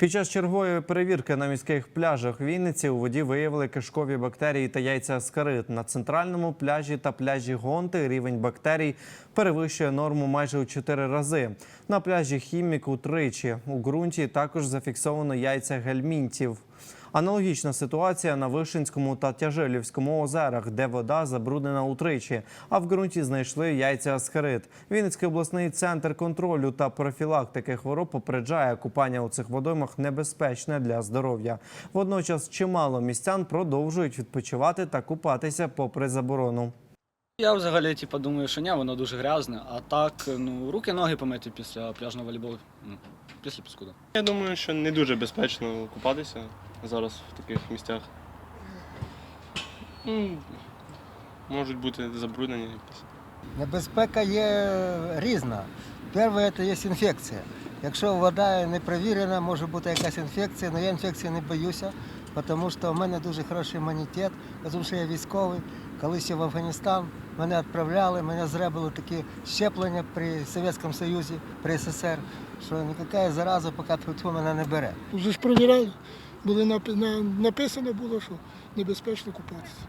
Під час чергової перевірки на міських пляжах Вінниці у воді виявили кишкові бактерії та яйця аскарит. На центральному пляжі та пляжі Гонти рівень бактерій перевищує норму майже у 4 рази. На пляжі Хімік утричі. У ґрунті також зафіксовано яйця гельмінтів. Аналогічна ситуація на Вишинському та Тяжилівському озерах, де вода забруднена утричі, а в ґрунті знайшли яйця аскарит. Вінницький обласний центр контролю та профілактики хвороб попереджає, купання у цих водоймах небезпечне для здоров'я. Водночас чимало містян продовжують відпочивати та купатися попри заборону. Я взагалі типу, думаю, що ні, воно дуже грязне, а так, ну, руки, ноги помити після пляжного волейболу, ну, після піскуда. Я думаю, що не дуже безпечно купатися зараз в таких місцях. Ну, Можуть бути забруднені якісь. Небезпека є різна. Перше, це є інфекція. Якщо вода не перевірена, може бути якась інфекція, але я інфекції не боюся, тому що в мене дуже хороший імунітет, тому що я військовий. Колись я в Афганістан мене відправляли, мене зробили такі щеплення при Совєтському Союзі, при СССР, що ніяка зараза поки тьфу-тьфу мене не бере. Вже ж були напи- на- написано було, що небезпечно купатися.